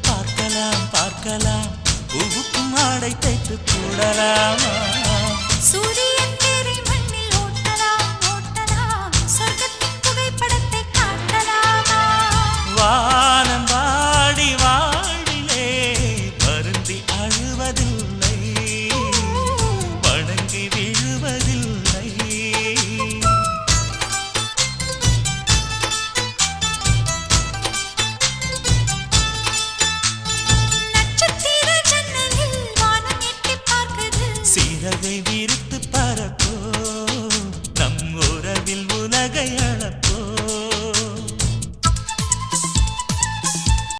பார்க்கலாம் பார்க்கலாம். பூவுக்கும் ஆடை தைத்து கூடலாமா? பறவை விரு